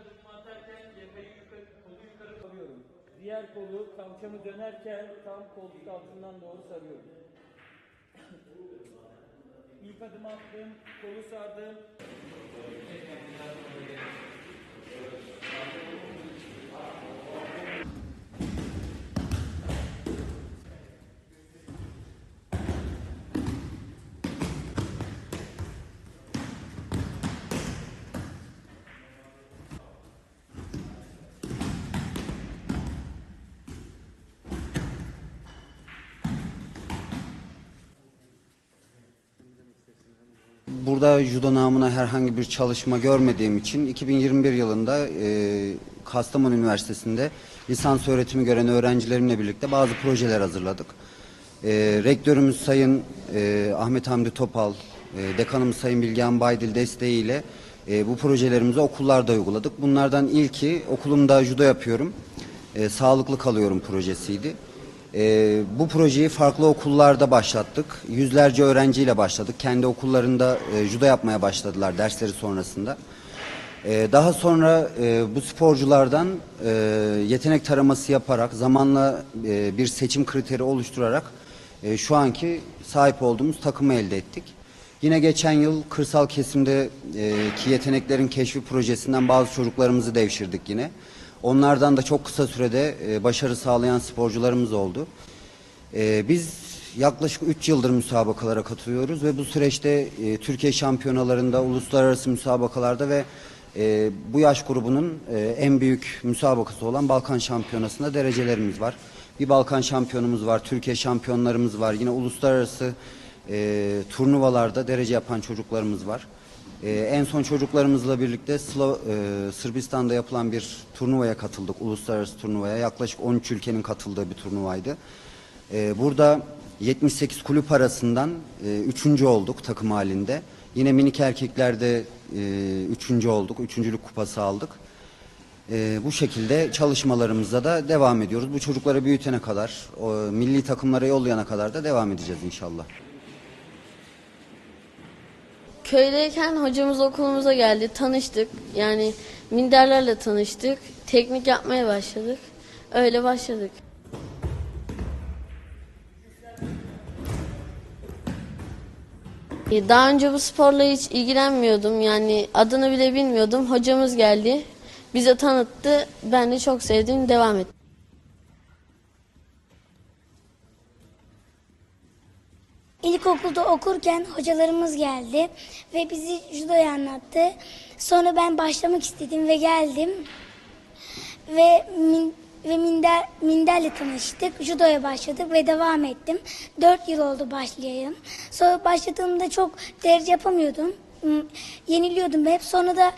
adımımı atarken cepheyi yukarı, kolu yukarı koyuyorum. Diğer kolu kalçamı dönerken tam koltuk altından doğru sarıyorum. İlk adım attım, kolu sardım. Burada judo namına herhangi bir çalışma görmediğim için 2021 yılında e, Kastamonu Üniversitesi'nde lisans öğretimi gören öğrencilerimle birlikte bazı projeler hazırladık. E, rektörümüz Sayın e, Ahmet Hamdi Topal, e, dekanımız Sayın Bilgehan Baydil desteğiyle e, bu projelerimizi okullarda uyguladık. Bunlardan ilki okulumda judo yapıyorum, e, sağlıklı kalıyorum projesiydi. Ee, bu projeyi farklı okullarda başlattık. Yüzlerce öğrenciyle başladık. Kendi okullarında e, judo yapmaya başladılar dersleri sonrasında. Ee, daha sonra e, bu sporculardan e, yetenek taraması yaparak zamanla e, bir seçim kriteri oluşturarak e, şu anki sahip olduğumuz takımı elde ettik. Yine geçen yıl kırsal kesimde e, ki yeteneklerin keşfi projesinden bazı çocuklarımızı devşirdik yine. Onlardan da çok kısa sürede e, başarı sağlayan sporcularımız oldu. E, biz yaklaşık 3 yıldır müsabakalara katılıyoruz ve bu süreçte e, Türkiye şampiyonalarında, uluslararası müsabakalarda ve bu yaş grubunun en büyük müsabakası olan Balkan Şampiyonası'nda derecelerimiz var. Bir Balkan şampiyonumuz var, Türkiye şampiyonlarımız var. Yine uluslararası turnuvalarda derece yapan çocuklarımız var. Ee, en son çocuklarımızla birlikte Slo- e, Sırbistan'da yapılan bir turnuvaya katıldık. Uluslararası turnuvaya. Yaklaşık 13 ülkenin katıldığı bir turnuvaydı. Ee, burada 78 kulüp arasından e, üçüncü olduk takım halinde. Yine minik erkeklerde e, üçüncü olduk. Üçüncülük kupası aldık. Ee, bu şekilde çalışmalarımıza da devam ediyoruz. Bu çocukları büyütene kadar, o, milli takımlara yollayana kadar da devam edeceğiz inşallah. Köydeyken hocamız okulumuza geldi, tanıştık. Yani minderlerle tanıştık. Teknik yapmaya başladık. Öyle başladık. E, Daha önce bu sporla hiç ilgilenmiyordum. Yani adını bile bilmiyordum. Hocamız geldi. Bize tanıttı. Ben de çok sevdim. Devam ettim. İlkokulda okurken hocalarımız geldi ve bizi judoyu anlattı. Sonra ben başlamak istedim ve geldim. Ve min, ve minder, minderle tanıştık. Judoya başladık ve devam ettim. Dört yıl oldu başlayayım. Sonra başladığımda çok derece yapamıyordum. Hmm, Yeniliyordum hep. Sonra da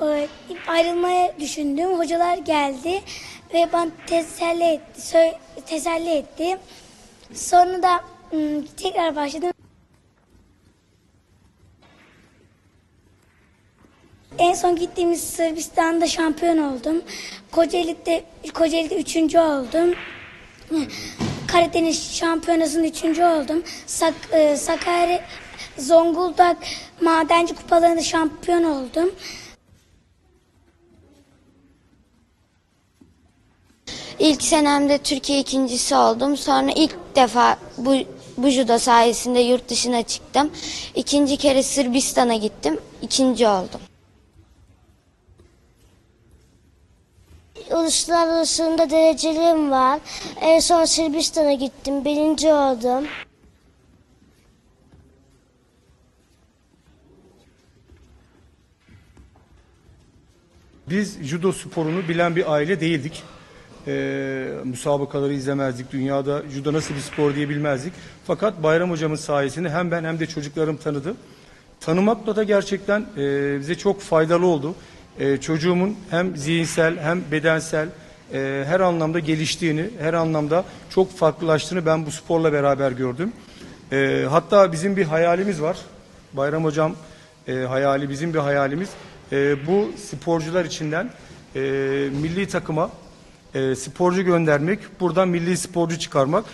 e, ayrılmaya düşündüm. Hocalar geldi ve bana teselli etti. teselli etti. Sonra da ım, tekrar başladım. En son gittiğimiz Sırbistan'da şampiyon oldum. Kocaeli'de, Kocaeli'de üçüncü oldum. Karadeniz şampiyonasının üçüncü oldum. Sak, e, Sakarya, Zonguldak madenci kupalarında şampiyon oldum. İlk senemde Türkiye ikincisi oldum. Sonra ilk defa bu, bu judo sayesinde yurt dışına çıktım. İkinci kere Sırbistan'a gittim. İkinci oldum. Uluslararasında derecelerim var. En son Sırbistan'a gittim. Birinci oldum. Biz judo sporunu bilen bir aile değildik. Ee, müsabakaları izlemezdik. Dünyada judo nasıl bir spor diye bilmezdik. Fakat Bayram hocamın sayesinde hem ben hem de çocuklarım tanıdı. Tanımakla da gerçekten e, bize çok faydalı oldu. E, çocuğumun hem zihinsel hem bedensel e, her anlamda geliştiğini, her anlamda çok farklılaştığını ben bu sporla beraber gördüm. E, hatta bizim bir hayalimiz var. Bayram hocam e, hayali bizim bir hayalimiz. E, bu sporcular içinden e, milli takıma e, sporcu göndermek, buradan milli sporcu çıkarmak.